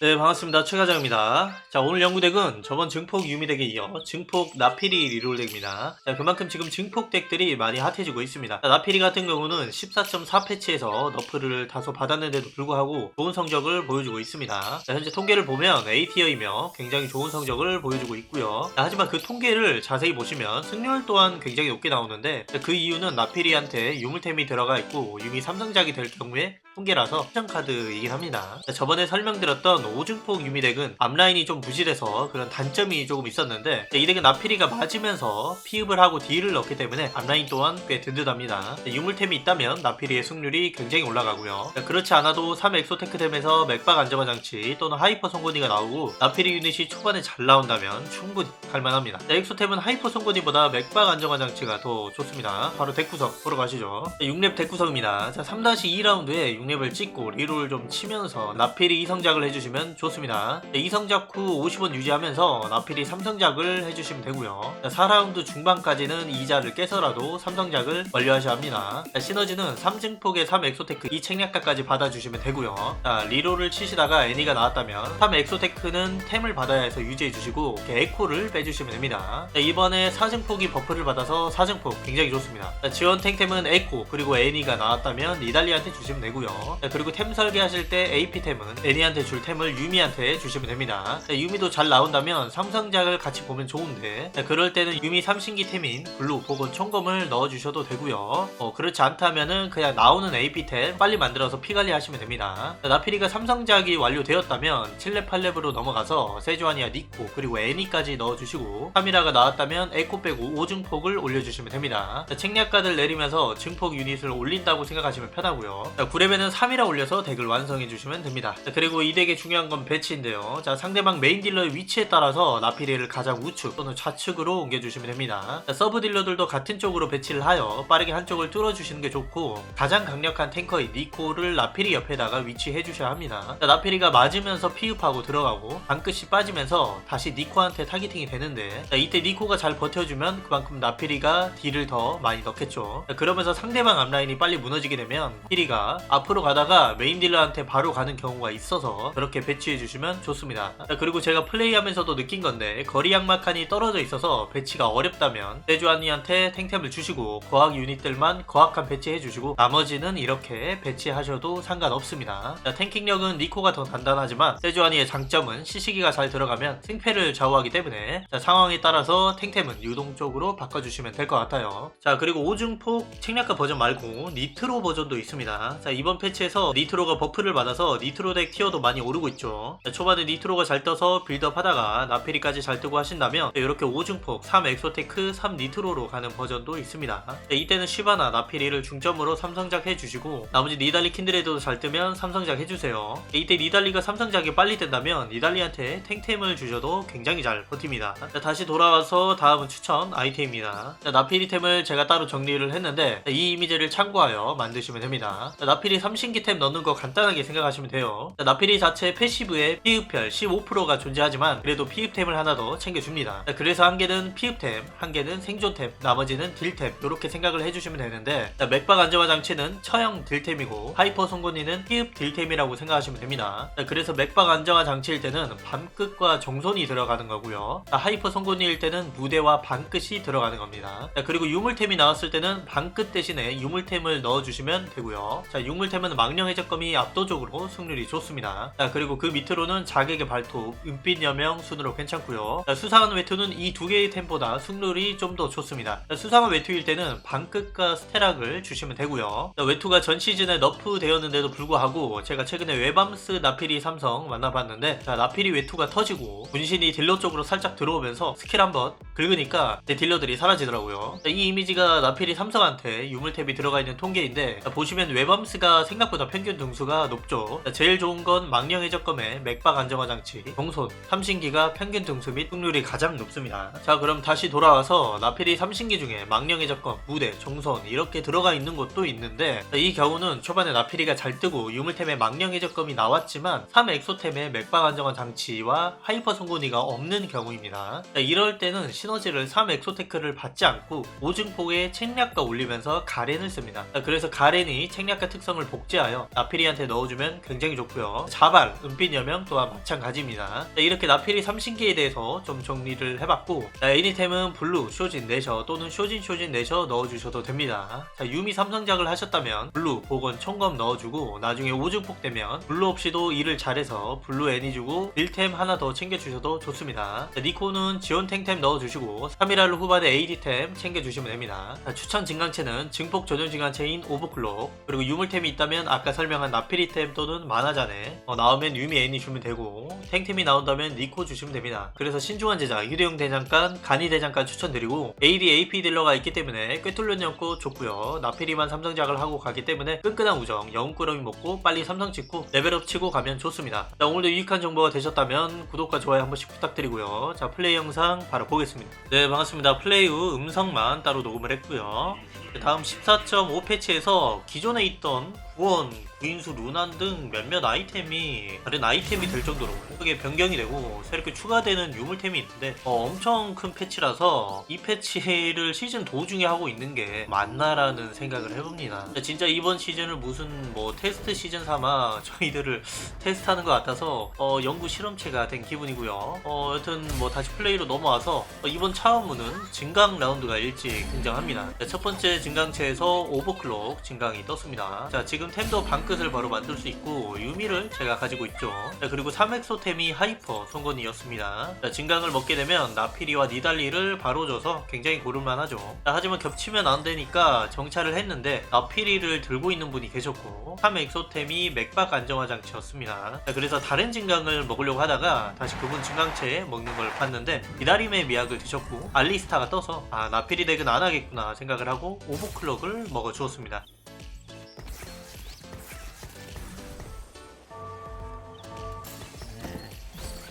네 반갑습니다. 최과장입니다. 자 오늘 연구덱은 저번 증폭 유미덱에 이어 증폭 나피리 리롤덱입니다. 자 그만큼 지금 증폭 덱들이 많이 핫해지고 있습니다. 자, 나피리 같은 경우는 14.4 패치에서 너프를 다소 받았는데도 불구하고 좋은 성적을 보여주고 있습니다. 자, 현재 통계를 보면 A티어이며 굉장히 좋은 성적을 보여주고 있고요. 자, 하지만 그 통계를 자세히 보시면 승률 또한 굉장히 높게 나오는데 자, 그 이유는 나피리한테 유물템이 들어가 있고 유미 삼성작이 될 경우에 통계라서 특정 카드이긴 합니다. 자, 저번에 설명드렸던 오중폭 유미덱은 앞라인이 좀 부실해서 그런 단점이 조금 있었는데 자, 이 덱은 나피리가 맞으면서 피읍을 하고 딜을 넣기 때문에 앞라인 또한 꽤 든든합니다. 자, 유물템이 있다면 나피리의 승률이 굉장히 올라가고요. 자, 그렇지 않아도 3 엑소테크템에서 맥박 안정화 장치 또는 하이퍼 송곳니가 나오고 나피리 유닛이 초반에 잘 나온다면 충분히 갈만합니다. 자, 엑소템은 하이퍼 송곳니보다 맥박 안정화 장치가 더 좋습니다. 바로 덱구석 보러 가시죠. 자, 6렙 덱구석입니다. 자, 3-2라운드에 6렙을 찍고 리롤 좀 치면서 나필이 2성작을 해주시면 좋습니다. 네, 2성작 후 50원 유지하면서 나필이 3성작을 해주시면 되고요. 자, 4라운드 중반까지는 2자를 깨서라도 3성작을 완료하셔야 합니다. 자, 시너지는 3증폭의 3엑소테크 이 책략가까지 받아주시면 되고요. 자, 리롤을 치시다가 애니가 나왔다면 3엑소테크는 템을 받아야 해서 유지해주시고 에코를 빼주시면 됩니다. 자, 이번에 4증폭이 버프를 받아서 4증폭 굉장히 좋습니다. 자, 지원 탱템은 에코 그리고 애니가 나왔다면 니달리한테 주시면 되고요. 자, 그리고 템 설계하실 때 AP템은 애니한테 줄 템을 유미한테 주시면 됩니다. 자, 유미도 잘 나온다면 삼성작을 같이 보면 좋은데 자, 그럴 때는 유미 삼신기 템인 블루 혹은 총검을 넣어주셔도 되고요. 어, 그렇지 않다면은 그냥 나오는 AP템 빨리 만들어서 피 관리 하시면 됩니다. 자, 나피리가 삼성작이 완료되었다면 7렙 8렙으로 넘어가서 세주아니아 니코 그리고 애니까지 넣어주시고 카미라가 나왔다면 에코 빼고 5증폭을 올려주시면 됩니다. 자, 책략가들 내리면서 증폭 유닛을 올린다고 생각하시면 편하고요. 자, 9렙에는 3이라 올려서 덱을 완성해 주시면 됩니다. 자, 그리고 이 덱의 중요한 건 배치인데요. 자, 상대방 메인 딜러의 위치에 따라서 나피리를 가장 우측 또는 좌측으로 옮겨주시면 됩니다. 자, 서브 딜러들도 같은 쪽으로 배치를 하여 빠르게 한쪽을 뚫어주시는 게 좋고 가장 강력한 탱커인 니코를 나피리 옆에다가 위치해 주셔야 합니다. 자, 나피리가 맞으면서 피흡하고 들어가고 방끝이 빠지면서 다시 니코한테 타겟팅이 되는데 자, 이때 니코가 잘 버텨주면 그만큼 나피리가 딜을 더 많이 넣겠죠. 자, 그러면서 상대방 앞라인이 빨리 무너지게 되면 피리가 앞으로 가다가 메인 딜러한테 바로 가는 경우가 있어서 그렇게 배치해 주시면 좋습니다. 자, 그리고 제가 플레이하면서도 느낀 건데 거리 양막칸이 떨어져 있어서 배치가 어렵다면 세주아니한테 탱템을 주시고 거학 유닛들만 거학한 배치해 주시고 나머지는 이렇게 배치하셔도 상관없습니다. 자, 탱킹력은 니코가 더 단단하지만 세주아니의 장점은 시시기가 잘 들어가면 승패를 좌우하기 때문에 자, 상황에 따라서 탱템은 유동적으로 바꿔주시면 될 것 같아요. 자 그리고 오중폭 책략가 버전 말고 니트로 버전도 있습니다. 자 이번 패치에서 니트로가 버프를 받아서 니트로 덱 티어도 많이 오르고 있죠. 자, 초반에 니트로가 잘 떠서 빌드업 하다가 나페리까지 잘 뜨고 하신다면 자, 이렇게 오중폭 3 엑소테크 3 니트로로 가는 버전도 있습니다. 자, 이때는 시바나 나피리를 중점으로 삼성작 해주시고 나머지 니달리 킨드레드도 잘 뜨면 삼성작 해주세요. 자, 이때 니달리가 삼성작이 빨리 뜬다면 니달리한테 탱템을 주셔도 굉장히 잘 버팁니다. 자, 다시 돌아와서 다음은 추천 아이템입니다. 자, 나피리템을 제가 따로 정리를 했는데 자, 이 이미지를 참고하여 만드시면 됩니다. 자, 나피리 3신기템 넣는 거 간단하게 생각하시면 돼요. 자, 나피리 자체 패시브에 피흡별 15%가 존재하지만 그래도 피흡템을 하나 더 챙겨줍니다. 자, 그래서 한 개는 피흡템, 한 개는 생존템, 나머지는 딜템 이렇게 생각을 해주시면 되는데 자, 맥박 안정화 장치는 처형 딜템이고 하이퍼 송곳니는 피흡 딜템이라고 생각하시면 됩니다. 자, 그래서 맥박 안정화 장치일 때는 밤끝과 정손이 들어가는 거고요. 자, 하이퍼 송곳니일 때는 무대와 반끝이 들어가는 겁니다. 자, 그리고 유물템이 나왔을 때는 반끝 대신에 유물템을 넣어주시면 되고요. 자, 유물템 은 망령 해적검이 압도적으로 승률이 좋습니다. 자, 그리고 그 밑으로는 자객의 발톱, 은빛 여명 순으로 괜찮고요. 자, 수상한 외투는 이 두 개의 템보다 승률이 좀 더 좋습니다. 자, 수상한 외투일 때는 반끝과 스테락을 주시면 되고요. 자, 외투가 전 시즌에 너프 되었는데도 불구하고 제가 최근에 웨밤스 나피리 삼성 만나봤는데 자, 나피리 외투가 터지고 분신이 딜러 쪽으로 살짝 들어오면서 스킬 한번 긁으니까 내 딜러들이 사라지더라고요. 자, 이 이미지가 나피리 삼성한테 유물탭이 들어가 있는 통계인데 자, 보시면 웨밤스가 생각보다 평균 등수가 높죠. 자, 제일 좋은 건 망령 해적검의 맥박 안정화 장치, 정손, 삼신기가 평균 등수 및 승률이 가장 높습니다. 자 그럼 다시 돌아와서 나피리 삼신기 중에 망령 해적검, 무대, 정손 이렇게 들어가 있는 것도 있는데 자, 이 경우는 초반에 나피리가 잘 뜨고 유물템에 망령 해적검이 나왔지만 3 엑소템의 맥박 안정화 장치와 하이퍼 송곳니가 없는 경우입니다. 자, 이럴 때는 시너지를 3 엑소테크를 받지 않고 오중폭에 책략가 올리면서 가렌을 씁니다. 자, 그래서 가렌이 책략가 특성을 복제하여 나피리한테 넣어주면 굉장히 좋고요. 자발, 은빛 여명 또한 마찬가지입니다. 자, 이렇게 나피리 3신기에 대해서 좀 정리를 해봤고 자, 애니템은 블루, 쇼진, 내셔 또는 쇼진, 쇼진, 내셔 넣어주셔도 됩니다. 자, 유미 삼성작을 하셨다면 블루, 복원, 총검 넣어주고 나중에 오즈폭 되면 블루 없이도 일을 잘해서 블루 애니 주고 빌템 하나 더 챙겨주셔도 좋습니다. 자, 니코는 지원 탱템 넣어주시고 3일할 후반에 AD템 챙겨주시면 됩니다. 자, 추천 증강체는 증폭 전용 증강체인 오버클럭 그리고 유물템이 있다면 아까 설명한 나피리템 또는 만화잔에 어, 나오면 유미 애니 주면 되고 탱템이 나온다면 니코 주시면 됩니다. 그래서 신중한 제작 휴대용 대장간 간이 대장간 추천드리고 AD AP 딜러가 있기 때문에 꿰뚫는 연고 좋고요. 나피리만 삼성작을 하고 가기 때문에 끈끈한 우정 영꾸러미 먹고 빨리 삼성 찍고 레벨업 치고 가면 좋습니다. 자, 오늘도 유익한 정보가 되셨다면 구독과 좋아요 한 번씩 부탁드리고요. 자 플레이 영상 바로 보겠습니다. 네 반갑습니다. 플레이 후 음성만 따로 녹음을 했고요. 다음 14.5 패치에서 기존에 있던 구원, 구인수, 루난 등 몇몇 아이템이 다른 아이템이 될 정도로 크게 변경이 되고 새롭게 추가되는 유물템이 있는데 어, 엄청 큰 패치라서 이 패치를 시즌 도중에 하고 있는 게 맞나라는 생각을 해봅니다. 진짜 이번 시즌을 무슨 뭐 테스트 시즌 삼아 저희들을 테스트하는 것 같아서 어, 연구 실험체가 된 기분이고요. 어, 여튼 뭐 다시 플레이로 넘어와서 어, 이번 차원문은 증강 라운드가 일찍 등장합니다. 자, 첫 번째 증강체에서 오버클럭 증강이 떴습니다. 자 지금 템도 방 끝을 바로 만들 수 있고 유미를 제가 가지고 있죠. 자, 그리고 3엑소템이 하이퍼 성건이었습니다. 자, 증강을 먹게 되면 나피리와 니달리를 바로 줘서 굉장히 고를만 하죠. 자, 하지만 겹치면 안 되니까 정찰을 했는데 나피리를 들고 있는 분이 계셨고 3엑소템이 맥박 안정화 장치였습니다. 자, 그래서 다른 증강을 먹으려고 하다가 다시 그분 증강체에 먹는 걸 봤는데 니다림의 미약을 드셨고 알리스타가 떠서 아 나피리 덱은 안 하겠구나 생각을 하고 오버클럭을 먹어 주었습니다.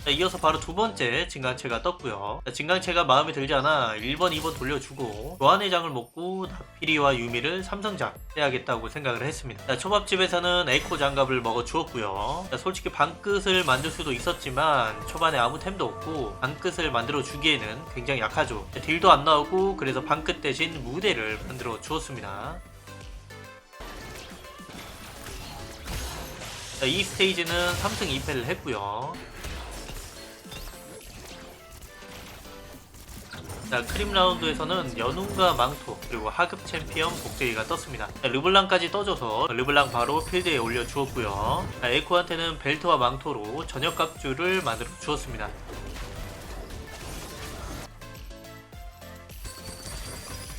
자, 이어서 바로 두 번째 증강체가 떴고요. 자, 증강체가 마음에 들지 않아 1번, 2번 돌려주고 교환의 장을 먹고 나피리와 유미를 삼성장 해야겠다고 생각을 했습니다. 자, 초밥집에서는 에코 장갑을 먹어 주었고요. 자, 솔직히 방끝을 만들 수도 있었지만 초반에 아무 템도 없고 방끝을 만들어 주기에는 굉장히 약하죠. 자, 딜도 안 나오고 그래서 방끝 대신 무대를 만들어 주었습니다. 자, 이 스테이지는 3승 2패를 했고요. 자, 크림 라운드에서는 연운과 망토 그리고 하급 챔피언 복제기가 떴습니다. 자, 르블랑까지 떠줘서 르블랑 바로 필드에 올려주었고요. 자, 에코한테는 벨트와 망토로 저녁 각주를 만들어 주었습니다.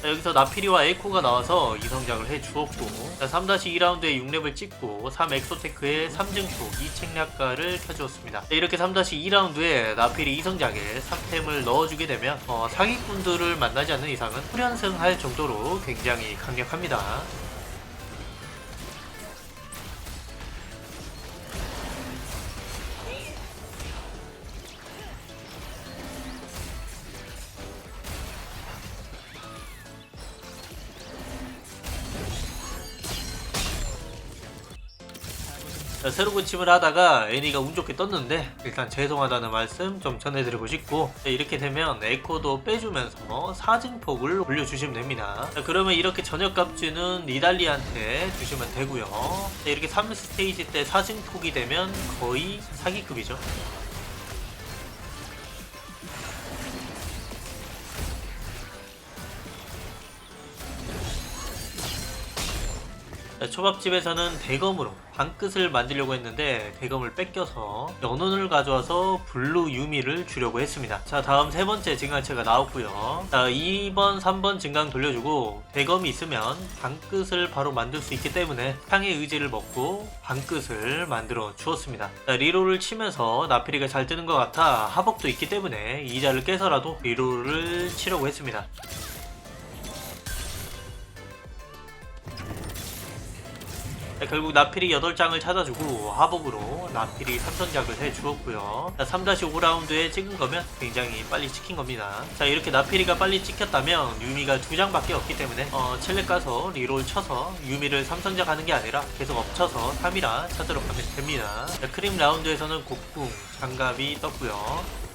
자, 여기서 나피리와 에코가 나와서 이성장을 해주었고 자, 3-2라운드에 6렙을 찍고 3엑소테크에 3증폭 2책략가를 켜주었습니다. 자, 이렇게 3-2라운드에 나피리 이성장에 3템을 넣어주게 되면 어, 사기꾼들을 만나지 않는 이상은 후련승할 정도로 굉장히 강력합니다. 새로 고침을 하다가 애니가 운 좋게 떴는데 일단 죄송하다는 말씀 좀 전해드리고 싶고 자, 이렇게 되면 에코도 빼주면서 사증폭을 올려주시면 됩니다. 자, 그러면 이렇게 저녁 값주는 니달리한테 주시면 되고요. 자, 이렇게 3스테이지 때 사증폭이 되면 거의 사기급이죠 자, 초밥집에서는 대검으로 방끝을 만들려고 했는데 대검을 뺏겨서 연운을 가져와서 블루 유미를 주려고 했습니다. 자 다음 세 번째 증강체가 나왔고요. 자 2번, 3번 증강 돌려주고 대검이 있으면 방끝을 바로 만들 수 있기 때문에 향의 의지를 먹고 방끝을 만들어 주었습니다. 자, 리롤을 치면서 나피리가 잘 뜨는 것 같아 하복도 있기 때문에 이자를 깨서라도 리롤을 치려고 했습니다. 자, 결국 나필이 8장을 찾아주고 하복으로 나필이 3선작을 해주었고요. 3-5라운드에 찍은 거면 굉장히 빨리 찍힌 겁니다. 자 이렇게 나필이가 빨리 찍혔다면 유미가 2장밖에 없기 때문에 어, 첼렉 가서 리롤 쳐서 유미를 3선작 하는 게 아니라 계속 엎쳐서 3이라 찾도록 하면 됩니다. 자, 크림 라운드에서는 곡궁, 장갑이 떴고요.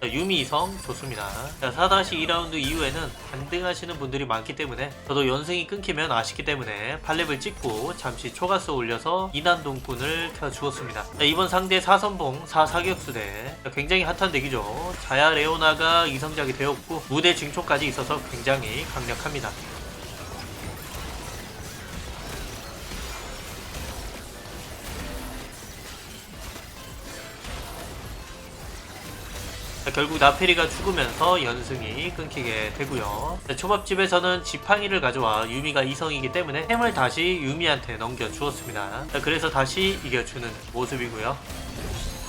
자, 유미 이성 좋습니다. 자, 4-2라운드 이후에는 반등하시는 분들이 많기 때문에 저도 연승이 끊기면 아쉽기 때문에 8렙을 찍고 잠시 초가스 올려서 이난동꾼을 켜주었습니다. 자, 이번 상대 4선봉 4사격수대 자, 굉장히 핫한 덱이죠. 자야 레오나가 이성작이 되었고 무대 증초까지 있어서 굉장히 강력합니다. 결국 나페리가 죽으면서 연승이 끊기게 되고요. 자, 초밥집에서는 지팡이를 가져와 유미가 이성이기 때문에 템을 다시 유미한테 넘겨주었습니다. 자, 그래서 다시 이겨주는 모습이고요.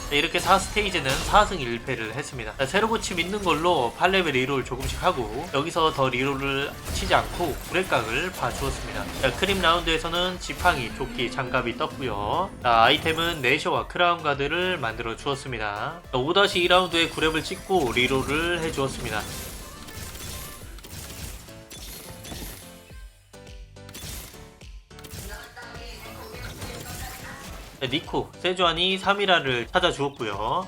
자, 이렇게 4스테이지는 4승 1패를 했습니다. 자, 새로 고침 있는 걸로 8레벨 리롤 조금씩 하고 여기서 더 리롤을 치지 않고 브레각을 봐주었습니다. 자, 크림 라운드에서는 지팡이, 조끼, 장갑이 떴고요. 자, 아이템은 네셔와 크라운 가드를 만들어 주었습니다. 5-2라운드에 9렙을 찍고 리롤을 해주었습니다. 니코, 세주안이 3이라를 찾아주었고요.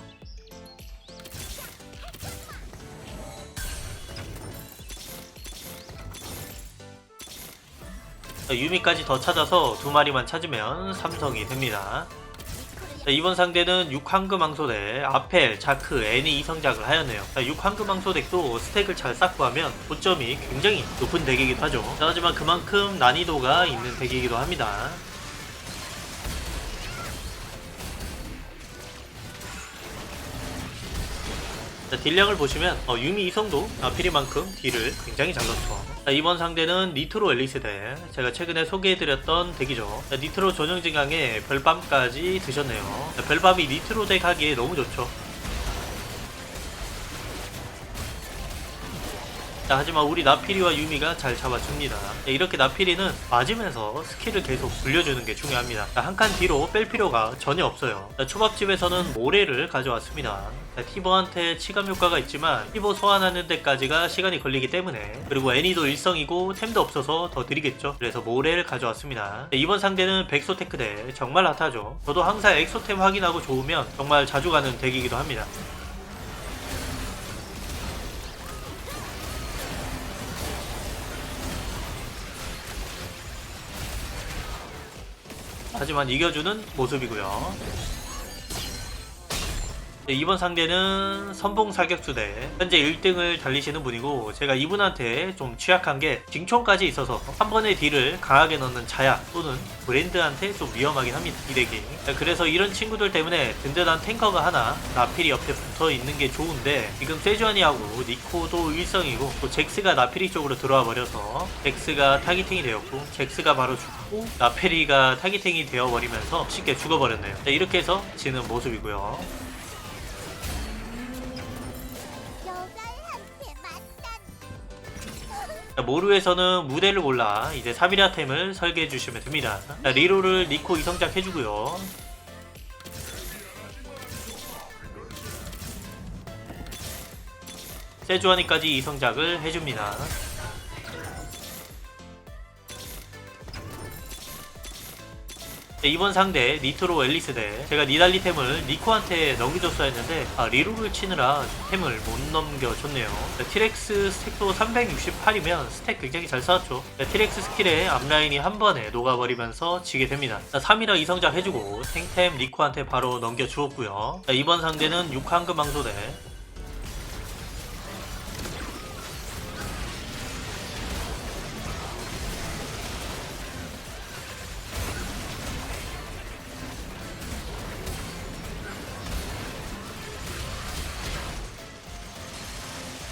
자, 유미까지 더 찾아서 두 마리만 찾으면 삼성이 됩니다. 자, 이번 상대는 6황금 황소대, 아펠, 자크, 애니 이성작을 하였네요. 자, 6황금 황소덱도 스택을 잘 쌓고 하면 고점이 굉장히 높은 덱이기도 하죠. 자, 하지만 그만큼 난이도가 있는 덱이기도 합니다. 자, 딜량을 보시면 어, 유미 이성도 아피리만큼 딜을 굉장히 잘 넣죠. 자, 이번 상대는 니트로 앨리스대 제가 최근에 소개해드렸던 덱이죠. 자, 니트로 전용 증강에 별밤까지 드셨네요. 자, 별밤이 니트로 덱 하기에 너무 좋죠. 자, 하지만 우리 나피리와 유미가 잘 잡아줍니다. 자, 이렇게 나피리는 맞으면서 스킬을 계속 불려주는 게 중요합니다. 자, 한칸 뒤로 뺄 필요가 전혀 없어요. 자, 초밥집에서는 모래를 가져왔습니다. 자, 티버한테 치감 효과가 있지만 티버 소환하는 데까지가 시간이 걸리기 때문에 그리고 애니도 일성이고 템도 없어서 더 드리겠죠. 그래서 모래를 가져왔습니다. 자, 이번 상대는 백소테크 대 정말 핫하죠. 저도 항상 엑소템 확인하고 좋으면 정말 자주 가는 덱이기도 합니다. 하지만 이겨주는 모습이고요. 네, 이번 상대는 선봉 사격수 대. 현재 1등을 달리시는 분이고 제가 이분한테 좀 취약한 게 징총까지 있어서 한 번의 딜을 강하게 넣는 자야 또는 브랜드한테 좀 위험하긴 합니다 이 덱이. 자, 그래서 이런 친구들 때문에 든든한 탱커가 하나 나필이 옆에 붙어 있는 게 좋은데 지금 세주안이하고 니코도 일성이고 또 잭스가 나필이 쪽으로 들어와 버려서 잭스가 타기팅이 되었고 잭스가 바로 죽고 나필이가 타기팅이 되어버리면서 쉽게 죽어버렸네요. 자, 이렇게 해서 지는 모습이고요 자, 모루에서는 무대를 골라 이제 3일화템을 설계해 주시면 됩니다. 자, 리로를 니코 이성작 해주고요. 세주아니까지 이성작을 해줍니다. 이번 상대 니트로 앨리스 대. 제가 니달리 템을 니코한테 넘겨줬어야 했는데 아, 리로를 치느라 템을 못 넘겨줬네요. 자, 티렉스 스택도 368이면 스택 굉장히 잘 쌓았죠. 자, 티렉스 스킬에 앞라인이 한 번에 녹아버리면서 지게 됩니다. 자, 3이라 이성작 해주고 탱템 니코한테 바로 넘겨주었고요. 자, 이번 상대는 6황금 망소 대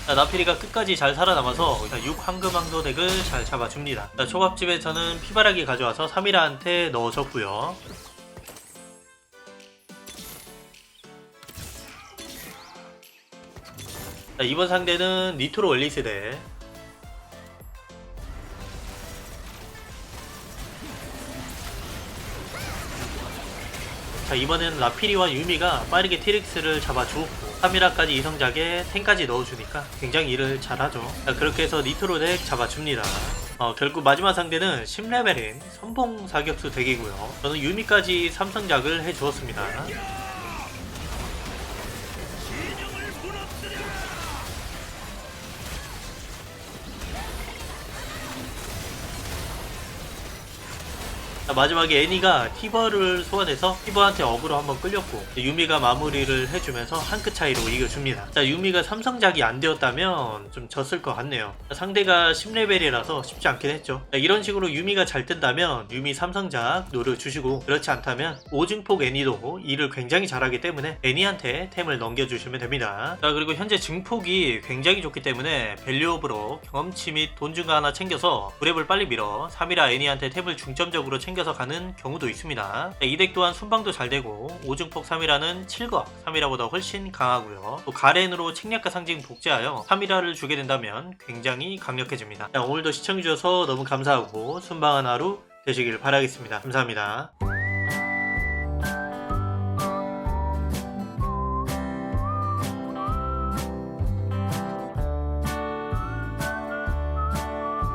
자, 나피리가 끝까지 잘 살아남아서 6 황금왕도 덱을 잘 잡아줍니다. 자, 초밥집에서는 피바라기 가져와서 3이라한테 넣어줬고요. 자, 이번 상대는 니트로 엘리스 대 자 이번엔 라피리와 유미가 빠르게 티렉스를 잡아주었고 3이라까지 이성작에 탱까지 넣어주니까 굉장히 일을 잘하죠. 자 그렇게 해서 니트로 덱 잡아줍니다. 어, 결국 마지막 상대는 10레벨인 선봉 사격수 덱이고요. 저는 유미까지 삼성작을 해주었습니다 자, 마지막에 애니가 티버를 소환해서 티버한테 어그로 한번 끌렸고 유미가 마무리를 해주면서 한 끗 차이로 이겨줍니다. 자 유미가 삼성작이 안 되었다면 좀 졌을 것 같네요. 자, 상대가 10레벨이라서 쉽지 않긴 했죠. 자, 이런 식으로 유미가 잘 뜬다면 유미 삼성작 노려주시고 그렇지 않다면 오증폭 애니도 일을 굉장히 잘하기 때문에 애니한테 템을 넘겨주시면 됩니다. 자 그리고 현재 증폭이 굉장히 좋기 때문에 밸류업으로 경험치 및 돈 증가 하나 챙겨서 브랩을 빨리 밀어 3이라 애니한테 탭을 중점적으로 챙겨 서 가는 경우도 있습니다. 자, 이덱 또한 순방도 잘 되고 오증폭 3이라는 7거 3이라보다 훨씬 강하고요. 또 가렌으로 책략과 상징 복제하여 3이라를 주게 된다면 굉장히 강력해집니다. 자, 오늘도 시청해주셔서 너무 감사하고 순방한 하루 되시길 바라겠습니다. 감사합니다.